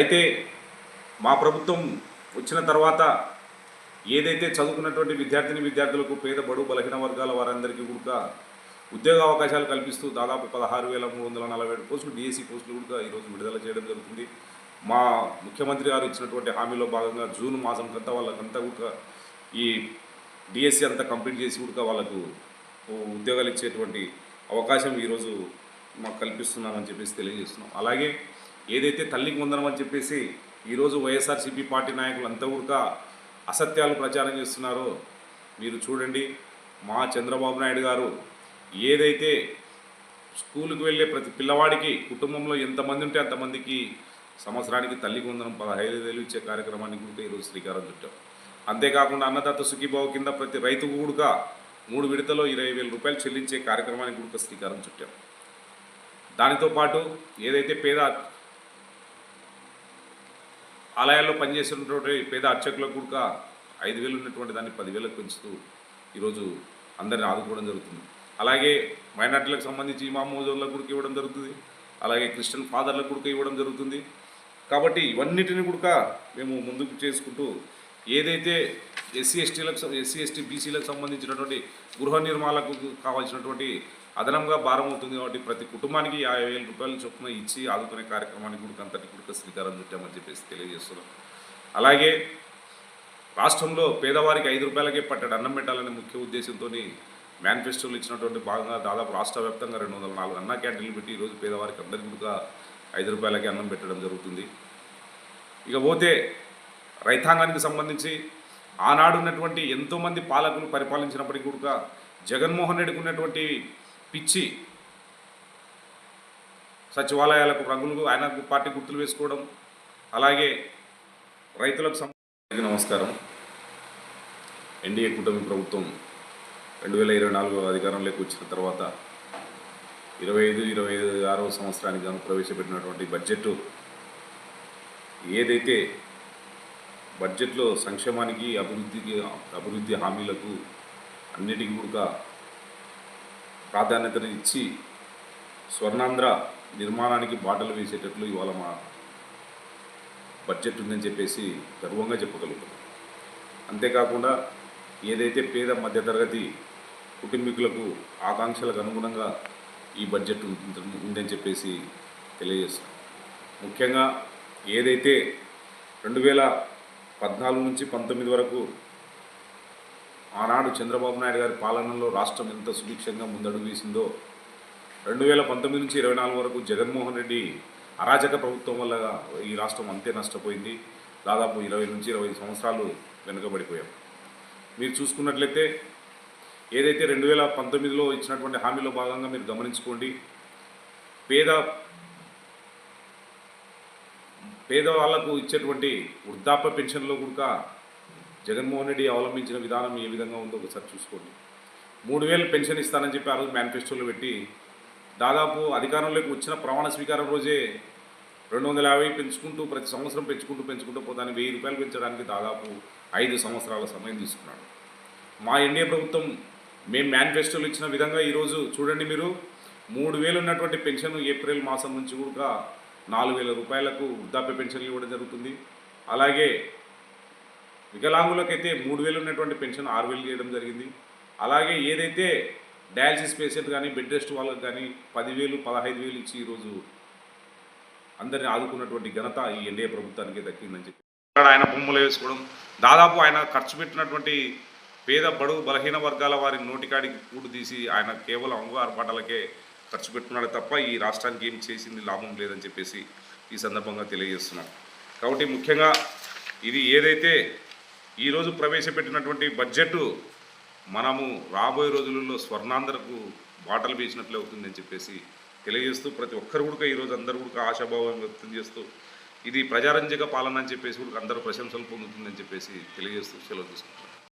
అయితే మా ప్రభుత్వం వచ్చిన తర్వాత ఏదైతే చదువుకున్నటువంటి విద్యార్థిని విద్యార్థులకు పేద బడు బలహీన వర్గాల వారందరికీ కూడా ఉద్యోగ అవకాశాలు కల్పిస్తూ దాదాపు పదహారు వేల మూడు వందల నలభై ఏడు పోస్టులు డిఎస్సి పోస్టులు కూడా ఈరోజు విడుదల చేయడం జరుగుతుంది. మా ముఖ్యమంత్రి గారు ఇచ్చినటువంటి హామీలో భాగంగా జూన్ మాసం కంతా వాళ్ళకంతా కూడా ఈ డిఎస్సి అంతా కంప్లీట్ చేసి కూడా వాళ్ళకు ఉద్యోగాలు ఇచ్చేటువంటి అవకాశం ఈరోజు మాకు కల్పిస్తున్నామని చెప్పేసి తెలియజేస్తున్నాం. అలాగే ఏదైతే తల్లికి వందనం అని చెప్పేసి ఈరోజు వైఎస్ఆర్సీపీ పార్టీ నాయకులు అంతా కూడా అసత్యాలు ప్రచారం చేస్తున్నారో మీరు చూడండి. మా చంద్రబాబు నాయుడు గారు ఏదైతే స్కూల్కి వెళ్ళే ప్రతి పిల్లవాడికి కుటుంబంలో ఎంతమంది ఉంటే అంతమందికి సంవత్సరానికి తల్లికి ఉందనం పదహైదు వేలు ఇచ్చే కార్యక్రమానికి కూడా ఈరోజు శ్రీకారం చుట్టాం. అంతేకాకుండా అన్నదాత సుఖీబాబు కింద ప్రతి రైతు కూడా మూడు విడతలో ఇరవై వేల రూపాయలు చెల్లించే కార్యక్రమానికి కూడా శ్రీకారం చుట్టాం. దానితో పాటు ఏదైతే పేద ఆలయాల్లో పనిచేస్తున్నటువంటి పేద అర్చకులకు కూడా ఐదు వేలు ఉన్నటువంటి దాన్ని పదివేలకు పెంచుతూ ఈరోజు అందరిని ఆదుకోవడం జరుగుతుంది. అలాగే మైనార్టీలకు సంబంధించి ఇమాం మోజోన్లకు కూడా ఇవ్వడం జరుగుతుంది. అలాగే క్రిస్టియన్ ఫాదర్లకు కూడా ఇవ్వడం జరుగుతుంది. కాబట్టి ఇవన్నిటిని కూడా మేము ముందుకు చేసుకుంటూ ఏదైతే ఎస్సీ ఎస్టీలకు ఎస్సీ ఎస్టీ బీసీలకు సంబంధించినటువంటి గృహ నిర్మాణాలకు కావాల్సినటువంటి అదనంగా భారం అవుతుంది కాబట్టి ప్రతి కుటుంబానికి యాభై వేల రూపాయల చొప్పున ఇచ్చి ఆదుకునే కార్యక్రమానికి కూడా అంతటి కూడా శ్రీకారం చుట్టామని చెప్పేసి తెలియజేస్తున్నాం. అలాగే రాష్ట్రంలో పేదవారికి ఐదు రూపాయలకే పట్టాడు అన్నం పెట్టాలనే ముఖ్య ఉద్దేశంతో మేనిఫెస్టోలు ఇచ్చినటువంటి భాగంగా దాదాపు రాష్ట్ర వ్యాప్తంగా రెండు వందల నాలుగు అన్న క్యాంటీన్లు పెట్టి ఈరోజు పేదవారికి అందరికీ కూడా ఐదు రూపాయలకే అన్నం పెట్టడం జరుగుతుంది. ఇక పోతే రైతాంగానికి సంబంధించి ఆనాడు ఉన్నటువంటి ఎంతోమంది పాలకులు పరిపాలించినప్పటికీ కూడా జగన్మోహన్ రెడ్డికి ఉన్నటువంటి పిచ్చి సచివాలయాలకు రంగులు ఆయన పార్టీ గుర్తులు వేసుకోవడం అలాగే రైతులకు సంబంధించి నమస్కారం. ఎన్డీఏ కూటమి ప్రభుత్వం రెండు వేల ఇరవై నాలుగు అధికారంలోకి వచ్చిన తర్వాత ఇరవై ఐదు ఇరవై ఐదు ఆరవ సంవత్సరానికి గాను ప్రవేశపెట్టినటువంటి బడ్జెట్ ఏదైతే బడ్జెట్లో సంక్షేమానికి అభివృద్ధికి అభివృద్ధి హామీలకు అన్నిటికీ కూడా ప్రాధాన్యతను ఇచ్చి స్వర్ణాంధ్ర నిర్మాణానికి బాటలు వేసేటట్లు ఇవాళ మా బడ్జెట్ ఉందని చెప్పేసి గర్వంగా చెప్పగలుగుతాం అంతేకాకుండా ఏదైతే పేద మధ్యతరగతి కుటుంబీకులకు ఆకాంక్షలకు అనుగుణంగా ఈ బడ్జెట్ ఉందని చెప్పేసి తెలియజేస్తాం ముఖ్యంగా ఏదైతే రెండు వేల పద్నాలుగు నుంచి పంతొమ్మిది వరకు ఆనాడు చంద్రబాబు నాయుడు గారి పాలనలో రాష్ట్రం ఎంత సుభిక్షంగా ముందడుగు వేసిందో రెండు వేల పంతొమ్మిది నుంచి ఇరవై నాలుగు వరకు జగన్మోహన్ రెడ్డి అరాచక ప్రభుత్వం వల్ల ఈ రాష్ట్రం అంతే నష్టపోయింది. దాదాపు ఇరవై నుంచి ఇరవై ఐదు సంవత్సరాలు వెనుకబడిపోయాం. మీరు చూసుకున్నట్లయితే ఏదైతే రెండు వేల పంతొమ్మిదిలో ఇచ్చినటువంటి హామీలో భాగంగా మీరు గమనించుకోండి పేద పేదవాళ్ళకు ఇచ్చేటువంటి వృద్ధాప్య పెన్షన్లో కూడా జగన్మోహన్ రెడ్డి అవలంబించిన విధానం ఏ విధంగా ఉందో ఒకసారి చూసుకోండి. మూడు వేలు పెన్షన్ ఇస్తానని చెప్పి ఆ రోజు మేనిఫెస్టోలో పెట్టి దాదాపు అధికారంలోకి వచ్చిన ప్రమాణ స్వీకారం రోజే రెండు వందల యాభై పెంచుకుంటూ ప్రతి సంవత్సరం పెంచుకుంటూ పెంచుకుంటూ పోతాను వెయ్యి రూపాయలు పెంచడానికి దాదాపు ఐదు సంవత్సరాల సమయం తీసుకున్నాడు. మా ఎన్డీఏ ప్రభుత్వం మేము మేనిఫెస్టోలు ఇచ్చిన విధంగా ఈరోజు చూడండి మీరు మూడు వేలు ఉన్నటువంటి పెన్షన్ ఏప్రిల్ మాసం నుంచి కూడా నాలుగు వేల రూపాయలకు వృద్ధాప్య పెన్షన్లు ఇవ్వడం జరుగుతుంది. అలాగే వికలాంగులకైతే మూడు వేలు ఉన్నటువంటి పెన్షన్ ఆరు వేలు చేయడం జరిగింది. అలాగే ఏదైతే డయాలసిస్ పేషెంట్ కానీ బెడ్ రెస్ట్ వాళ్ళకి కానీ పదివేలు పదహైదు వేలు ఇచ్చి ఈరోజు అందరిని ఆదుకున్నటువంటి ఘనత ఈ ఎన్డీఏ ప్రభుత్వానికి దక్కిందని చెప్పి. ఆయన బొమ్మలు వేసుకోవడం దాదాపు ఆయన ఖర్చు పెట్టినటువంటి పేద బడుగు బలహీన వర్గాల వారి నోటికాడికి కూడు తీసి ఆయన కేవలం అంగు పాటలకే ఖర్చు పెట్టుకున్నాడు తప్ప ఈ రాష్ట్రానికి ఏం చేసింది లాభం లేదని చెప్పేసి ఈ సందర్భంగా తెలియజేస్తున్నాం కాబట్టి ముఖ్యంగా ఇది ఏదైతే ఈరోజు ప్రవేశపెట్టినటువంటి బడ్జెట్ మనము రాబోయే రోజులలో స్వర్ణాంధ్రకు బాటలు వేసినట్లే అవుతుందని చెప్పేసి తెలియజేస్తూ ప్రతి ఒక్కరు కూడా ఈరోజు అందరూ కూడా ఆశాభావం వ్యక్తం చేస్తూ ఇది ప్రజారంజక పాలన అని చెప్పేసి కూడా అందరూ ప్రశంసలు పొందుతుందని చెప్పేసి తెలియజేస్తూ సెలవు తీసుకుంటున్నాను